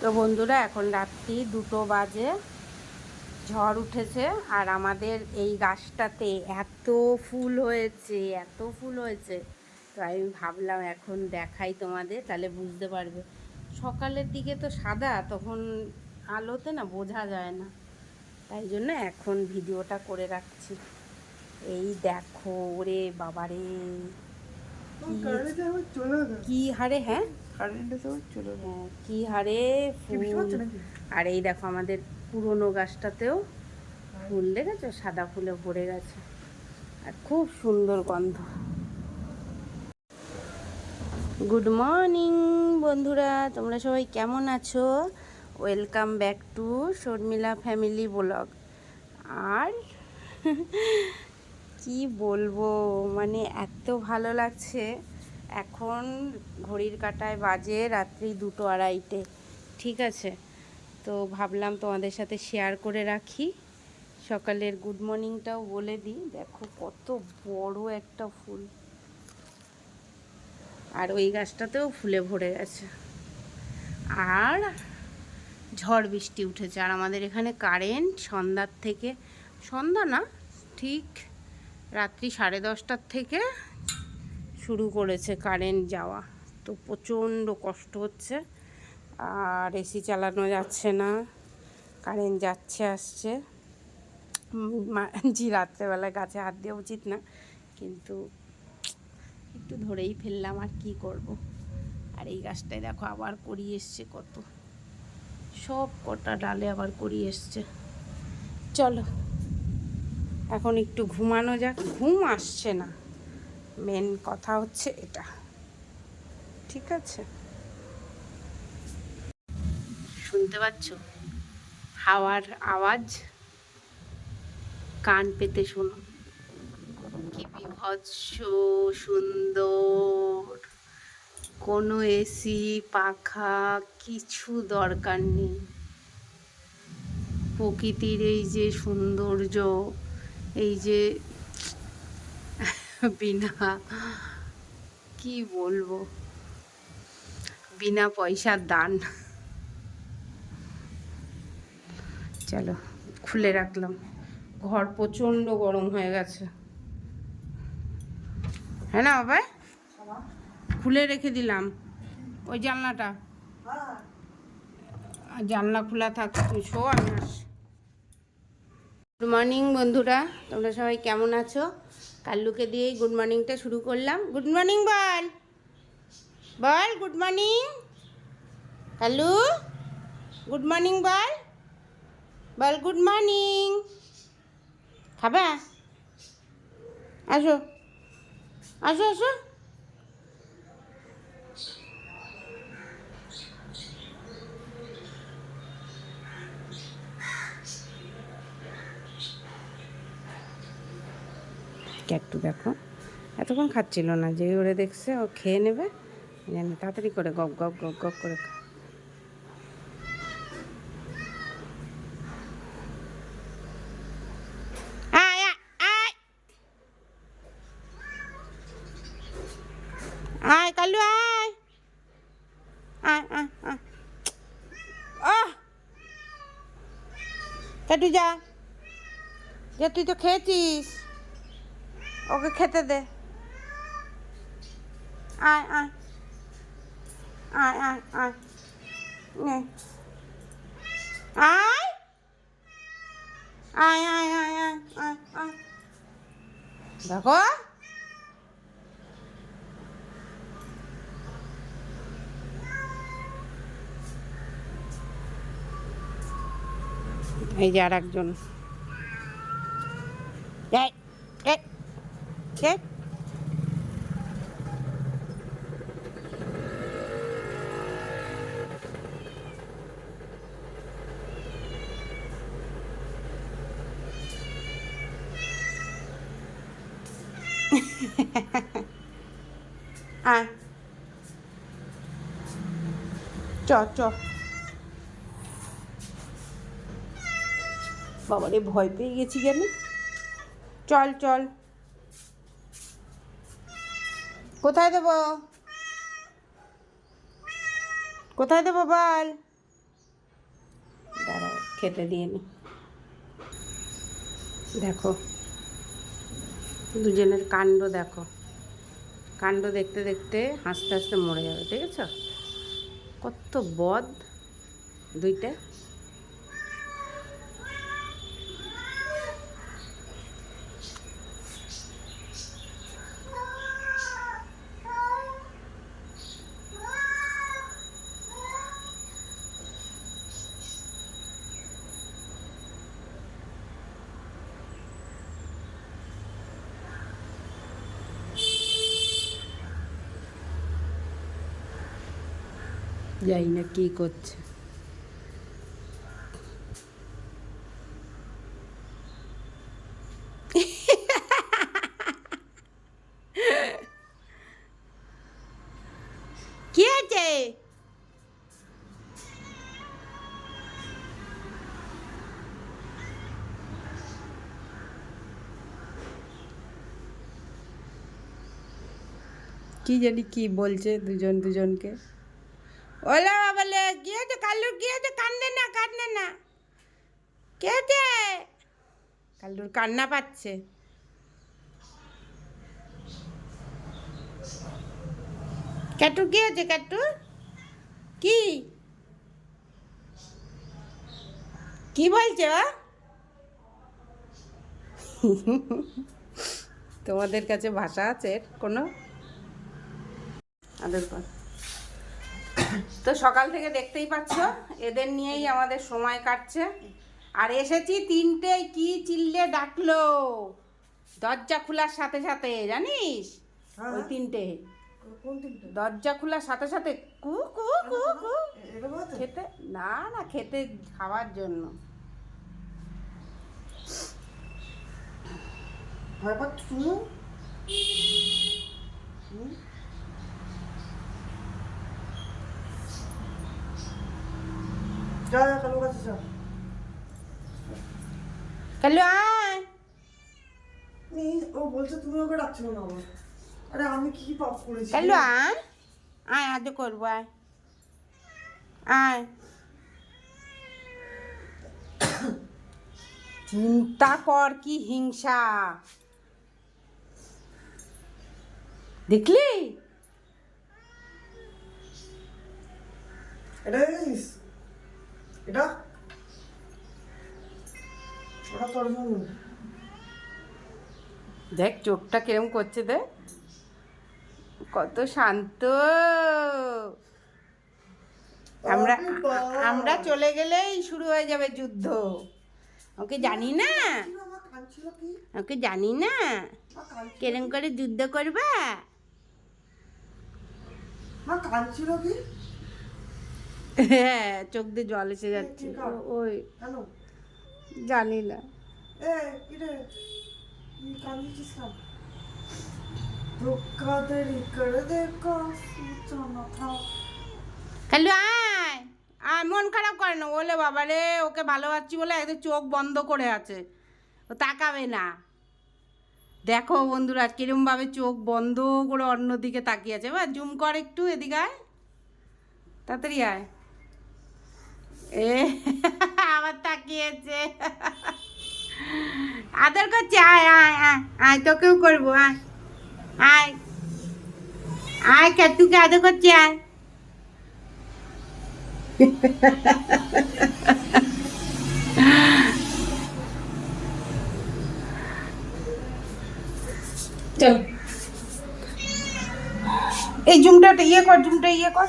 তো বন্ধুরা এখন রাত্রি দুটো বাজে ঝড় উঠেছে আর আমাদের এই গাছটাতে এত ফুল হয়েছে এত ফুল হয়েছে। তো আমি ভাবলাম এখন দেখাই তোমাদের তাহলে বুঝতে পারবে। সকালের দিকে তো সাদা তখন আলোতে না বোঝা যায় না। তাই জন্য এখন ভিডিওটা করে রাখছি। এই দেখো ওরে বাবারে কি হারে হ্যাঁ? হ্যাঁ, কি হারে ফুল। আর এই দেখো আমাদের পুরনো গাছটাতেও ফুল দেখেছ? সাদা ফুলে ভরে গেছে। আর খুব সুন্দর গন্ধ। গুড মর্নিং বন্ধুরা। তোমরা সবাই কেমন আছো? Welcome back to Sharmila family blog আর কি বলব মানে এত ভালো লাগছে। এখন ঘড়ির কাটায় বাজে রাত্রি দুটো আড়াইটে। ঠিক আছে? তো ভাবলাম তোমাদের সাথে শেয়ার করে রাখি। সকালের গুড মর্নিংটাও বলে দিই। দেখো কত বড় একটা ফুল। আর ওই গাছটাতেও ফুলে ভরে গেছে। আর ঝড় বৃষ্টি উঠেছে। আর আমাদের এখানে কারেন্ট সন্ধ্যার থেকে, সন্ধ্যা না, ঠিক রাত্রি সাড়ে দশটার থেকে শুরু করেছে কারেন্ট যাওয়া। তো প্রচণ্ড কষ্ট হচ্ছে। আর এসি চালানো যাচ্ছে না। কারেন্ট যাচ্ছে, আসছে। জি, রাত্রেবেলায় গাছে হাত দেওয়া উচিত না। কিন্তু একটু ধরেই ফেললাম আর কি করব। আর এই গাছটায় দেখো আবার করিয়ে এসছে কত। সব কটা ডালে আবার করিয়ে এসছে। চলো, এখন একটু ঘুমানো যাক। ঘুম আসছে না। মেন কথা হচ্ছে এটা। ঠিক আছে? শুনতে পাচ্ছ? হাওয়ার আওয়াজ। কান পেতে শোনো। কি বিভৎস সুন্দর। কোনো এসি পাখা, কিছু দরকার নেই। প্রকৃতির এই যে সৌন্দর্য, এই যে বিনা, কি বলব? বিনা পয়সার দান। চলো, খুলে রাখলাম। ঘর প্রচণ্ড গরম হয়ে গেছে। হ্যাঁ না বাবা খুলে রেখে দিলাম। ওই জানলাটা। জানলা খোলা থাক শো, আমি গুড মর্নিং বন্ধুরা। তোমরা সবাই কেমন আছো? কাল্লুকে দিয়েই গুড মর্নিংটা শুরু করলাম। গুড মর্নিং বল। বল good morning Kallu good morning বল। বল গুড মর্নিং খাবা? আসো। আসো আসো। একটু দেখো। এতক্ষণ খাচ্ছিল না যে ওরে দেখছে ও খেয়ে নেবে। জানি তাড়াতাড়ি করে গপ গপ গপ গপ করে। আয়, আয়, আয়। আয় আয়। যা। যা তুই তো খেয়েছিস। ওকে খেতে দে। আয় আয়। আয় আয় আয়। নে। আয়। আয় আয় আয় আয় দেখো। এই যে আর একজন এই। কে আয় চ চ। বাবারে ভয় পেয়ে গেছি কেন চল চল। কোথায় দেবো? কোথায় দেবো বল? খেতে দিয়ে নি। দেখো, দুজনের কাণ্ড দেখো। কাণ্ড দেখতে দেখতে হাসতে হাসতে মরে যাবে, ঠিক আছে? কত বদ, দুইটা। জানি না কী করছে। কি আছে কি জানি কি বলছে দুজন দুজনকে। ওলা বলে কাল্লুর কি হয়েছে কান্দে না কান্দে না। কে হয়েছে কাল্লুর কান্না পাচ্ছে। ক্যাটু কি হয়েছে ক্যাটু। কি? কি বলছে? তোমাদের কাছে ভাষা আছে কোনো? আদর কর। তো সকাল থেকে দেখতেই পাচ্ছ এদের নিয়েই আমাদের সময় কাটছে। আর এসেছি তিনটে কি চিল্লে ডাকলো? দরজা খোলার সাথে সাথে জানিস? হ্যাঁ। ওই তিনটে। দরজা খোলার সাথে সাথে কু কু কু কু। খেতে না না খেতে খাওয়ার জন্য। ভয় পাচ্ছ তুমি হুম? যা যা কালো আয় ও বলছে তুমি ওকে ডাকছিল না আবার আরে আমি কি পাপ করেছি কালু আয় আয় আজ করব আয় আয় চিন্তা কর কি হিংসা দেখলি এটা এটা? ওটা তোর জন্য দেখ চোখটা কিরম করছে দেখ। কত শান্ত। আমরা আমরা চলে গেলেই শুরু হয়ে যাবে যুদ্ধ। ওকে জানি না। ওকে জানি না। কেরম করে যুদ্ধ করবা? মা কাঁদছিল কি? হ্যাঁ চোখ দিয়ে জল এসে যাচ্ছে। ওই জানি না। কালু আয়! আর মন খারাপ করে না। বলে বাবা রে ওকে ভালোবাসছি বলে একদম চোখ বন্ধ করে আছে। ও তাকাবে না। দেখো বন্ধুরা কিরমভাবে চোখ বন্ধ করে অন্যদিকে তাকিয়ে আছে। বা জুম কর একটু এদিকে আয়। তাড়াতাড়ি আয়। এ, আবার তাকিয়েছে। আদর করছে, আয় আয় আয় আয়, তোকেও করব, আয় আয় আয় ক্যাটুকে আদর করছে, আয়। চল। এই জুমটা ইয়ে কর, জুমটা ইয়ে কর।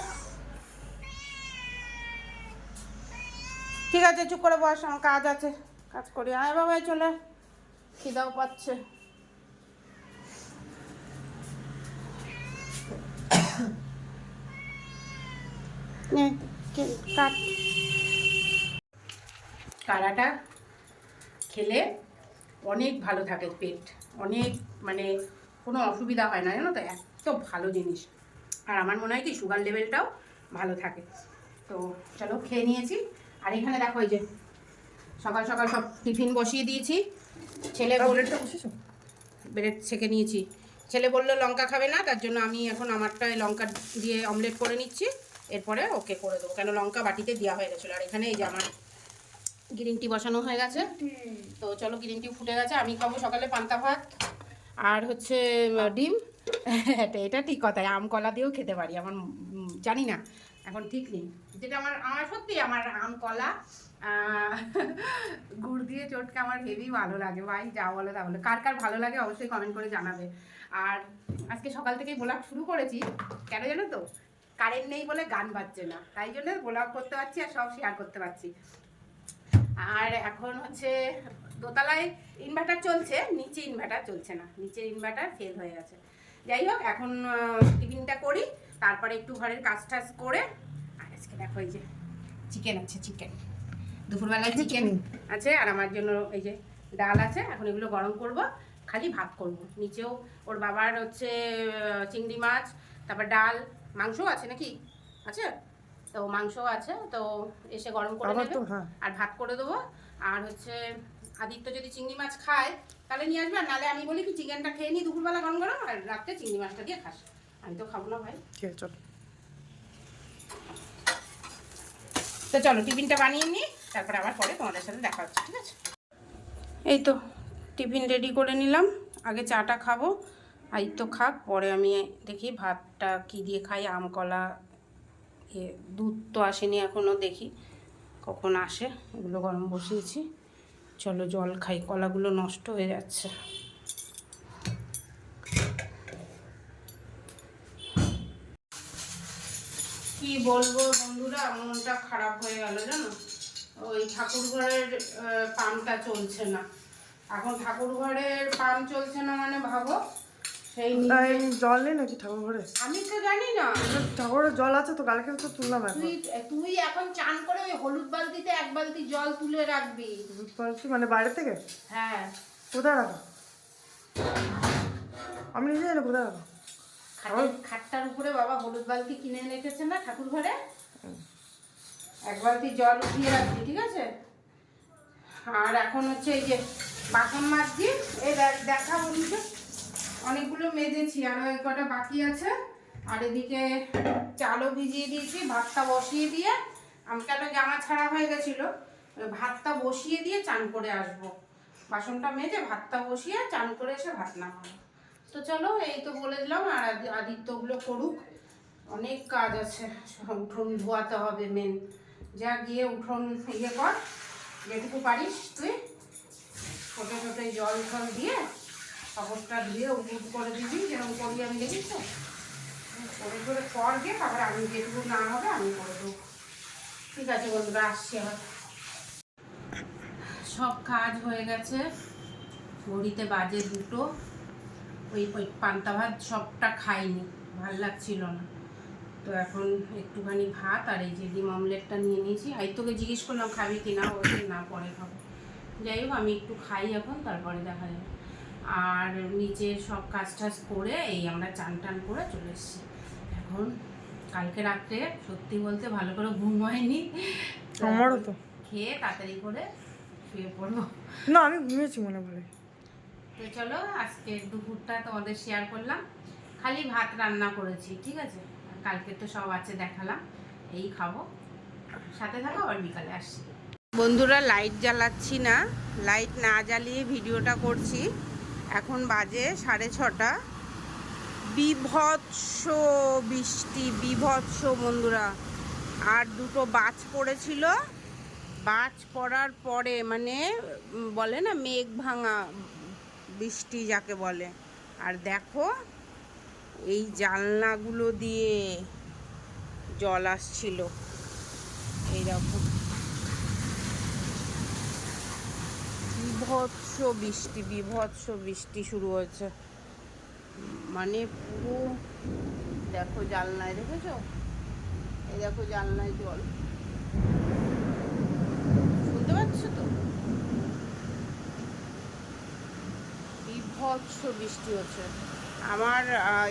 ঠিক আছে, চুপ করে বস, আমার কাজ আছে। কাজ করি। আয় বাবাই চলে। খিদাও পাচ্ছে। কাড়াটা খেলে অনেক ভালো থাকে পেট। অনেক মানে কোনো অসুবিধা হয় না, জানো তো? এত ভালো জিনিস। আর আমার মনে হয় কি সুগার লেভেলটাও ভালো থাকে। তো চলো, খেয়ে নিয়েছি। আর এখানে দেখো এই যে সকাল সকাল সব টিফিন বসিয়ে দিয়েছি। ছেলে বলল ব্রেডটা বসেছো ব্রেড ছেঁকে নিয়েছি। ছেলে বলল লঙ্কা খাবে না তার জন্য আমি এখন আমারটায় লঙ্কা দিয়ে অমলেট করে নিচ্ছি। এরপরে ওকে করে দেবো কেন লঙ্কা বাটিতে দেওয়া হয়ে গেছিল। আর এখানে এই যে আমার গ্রিন টি বসানো হয়ে গেছে। তো চলো গ্রিন টি ফুটে গেছে। আমি খাব সকালে পান্তা ভাত আর হচ্ছে ডিম। এটা এটা ঠিক কথাই আম কলা দিয়েও খেতে পারি আমার জানি না। এখন ঠিক নেই। যেটা আমার আমার সত্যি আমার আম, কলা গুড় দিয়ে চটকে আমার হেভি ভালো লাগে। ভাই, যা বলে তা বলে। কার কার ভালো লাগে অবশ্যই কমেন্ট করে জানাবে। আর আজকে সকাল থেকেই ব্লগ শুরু করেছি। কেন জানো তো? কারেন্ট নেই বলে গান বাজছে না। তাই জন্য ব্লগ করতে পারছি আর সব শেয়ার করতে পারছি। আর এখন হচ্ছে দোতলায় ইনভার্টার চলছে, নিচে ইনভার্টার চলছে না। নিচের ইনভার্টার ফেল হয়ে গেছে। যাই হোক, এখন টিফিনটা করি। তারপরে একটু ঘরের কাজ টাজ করে আর আজকে দেখো এই যে চিকেন আছে চিকেন দুপুরবেলায় চিকেন আছে আর আমার জন্য এই যে ডাল আছে এখন এগুলো গরম করব খালি ভাত করব। নিচেও ওর বাবার হচ্ছে চিংড়ি মাছ তারপর ডাল মাংসও আছে নাকি? আছে? তো মাংসও আছে তো এসে গরম করে নেবে হ্যাঁ। আর ভাত করে দেবো। আর হচ্ছে আদিত্য যদি চিংড়ি মাছ খায় তাহলে নিয়ে আসবে আর নাহলে আমি বলি কি চিকেনটা খেয়ে নিই দুপুরবেলা গরম গরম আর রাত্রে চিংড়ি মাছটা দিয়ে খাস। আমি তো খাব না ভাই। ঠিক আছে চল। তো চলো টিফিনটা বানিয়ে নিই তারপরে আবার পরে তোমাদের সাথে দেখা হচ্ছে ঠিক আছে? এই তো টিফিন রেডি করে নিলাম। আগে চাটা খাব আদিত্য খাক পরে আমি দেখি ভাতটা কি দিয়ে খাই আম কলা এ দুধ তো আসেনি এখনও দেখি কখন আসে এগুলো গরম বসিয়েছি। চলো জল খাই কলাগুলো নষ্ট হয়ে যাচ্ছে। কি বলব বন্ধুরা? মনটা খারাপ হয়ে গেল জানো? ওই ঠাকুর ঘরের পাম্পটা চলছে না। এখন ঠাকুর ঘরের পাম্প চলছে না মানে ভাবো সেই জল নেই নাকি ঠাকুর ঘরে আমি তো জানি না। ঠাকুরের জল আছে তো কালকে তো তুললাম তুই তুই এখন চান করে ওই হলুদ বালতিতে এক বালতি জল তুলে রাখবি। বুঝতে পারছি মানে বাইরে থেকে? হ্যাঁ। কোথায় রাখা? আমি নিজে জানি কোথায় রাখা। খাটটার উপরে বাবা হলুদ বালতি কিনে রেখেছে না ঠাকুর ঘরে? এক বালতি জল উঠিয়ে রাখবি, ঠিক আছে? আর এখন হচ্ছে এই যে বাসন মাজছি এই দেখ- বলছে অনেকগুলো মেজেছি, আর ওই কটা বাকি আছে। আর এদিকে চালও ভিজিয়ে দিয়েছি, ভাতটা বসিয়ে দিয়ে। আমি কেন জামা ছাড়া হয়ে গেছিল? ভাতটা বসিয়ে দিয়ে চান করে আসব। বাসনটা মেজে ভাতটা বসিয়ে চান করে এসে ভাত নামাবো। তো চলো, এই তো বলে দিলাম, আর আদি- আদিত্যগুলো করুক। অনেক কাজ আছে উঠোন ধোয়াতে হবে মেন যা গিয়ে উঠোন ইয়ে কর, যেটুকু পারিস তুই। ছোটো ছোটো জল ফল দিয়ে কাপড়টা ধুয়ে উপুট করে দিবি, যেরকম করি আমি দেখিস তো? করে করে কর গিয়ে তারপরে আমি যেটুকু না হবে আমি করে দেবো। ঠিক আছে বন্ধুরা, আসছি আবার সব কাজ হয়ে গেছে। ঘড়িতে বাজে দুটো। ওই ওই পান্তা ভাত সবটা খাইনি ভালো লাগছিল না। তো এখন একটুখানি ভাত আর এই যে ডিম অমলেটটা নিয়ে নিয়েছি। আর তোকে জিজ্ঞেস করলাম খাবি কি না? ও না পরে খাব। যাই হোক আমি একটু খাই এখন তারপরে দেখা যাবে। আর নিচে সব কাজ টাজ করে এই আমরা চান টান করে চলে এসেছি। এখন কালকে রাত্রে সত্যি বলতে ভালো করে ঘুম হয়নি আমারও তো। খেয়ে তাড়াতাড়ি করে শুয়ে পড়ব। না আমি ঘুমিয়েছি মনে পড়ে তো চলো আজকে দুপুরটা তোমাদের শেয়ার করলাম। খালি ভাত রান্না করেছি, ঠিক আছে? কালকে তো সব আছে, দেখালাম। এই খাব। সাথে থাকো, আবার বিকালে আসছি। বন্ধুরা লাইট জ্বালাচ্ছি না। লাইট না জ্বালিয়ে ভিডিওটা করছি। এখন বাজে সাড়ে ছটা। বিভৎস বৃষ্টি, বিভৎস বন্ধুরা। আর দুটো বাজ পড়েছিল। বাজ পড়ার পরে মানে বলে না, মেঘ ভাঙা বৃষ্টি যাকে বলে। আর দেখো, এই জানলাগুলো দিয়ে জল আসছিল। এইরকম বিভৎস বৃষ্টি বিভৎস বৃষ্টি শুরু হয়েছে। মানে পুরো, দেখো জানলায়, দেখেছ? এই দেখো জানলায় জল। শুনতে পাচ্ছ তো? বিভৎস বৃষ্টি হচ্ছে। আমার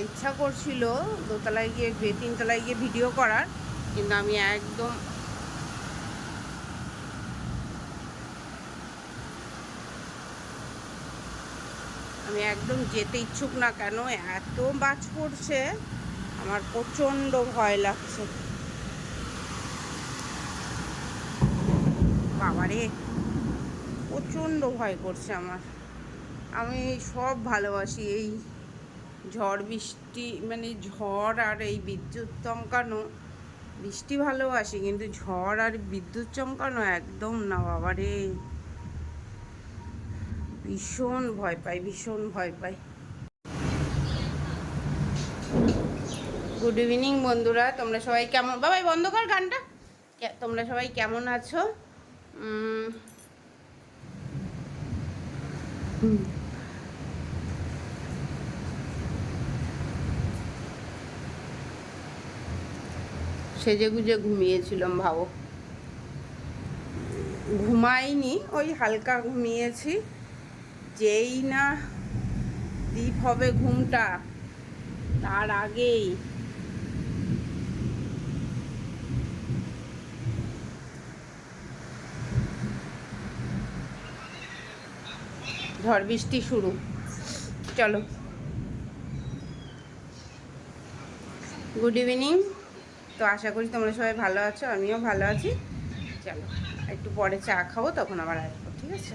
ইচ্ছা করছিল দোতলায় গিয়ে তিনতলায় গিয়ে ভিডিও করার, কিন্তু আমি একদম আমি একদম যেতে ইচ্ছুক না কেন, এত বাজ পড়ছে, আমার প্রচণ্ড ভয় লাগছে। বাবারে, প্রচণ্ড ভয় করছে আমার। আমি সব ভালোবাসি, এই ঝড় বৃষ্টি মানে ঝড় আর এই বিদ্যুৎ চমকানো, বৃষ্টি ভালোবাসি, কিন্তু ঝড় আর বিদ্যুৎ চমকানো একদম না বাবারে ভীষণ ভয় পাই, ভীষণ ভয় পাই। গুড ইভিনিং বন্ধুরা, তোমরা সবাই কেমন? বাবাই বন্ধ কর গানটা। তোমরা সবাই কেমন আছো? হুম। সেজে গুজে ঘুমিয়েছিলাম, ভাবো। ঘুমাইনি, ওই হালকা ঘুমিয়েছি। যেই না দ্বীপ হবে ঘুমটা, তার আগেই। ঝড় বৃষ্টি শুরু। চলো। গুড ইভিনিং তো আশা করি তোমরা সবাই ভালো আছো, আমিও ভালো আছি। চলো, একটু পরে চা খাব, তখন আবার আসব, ঠিক আছে?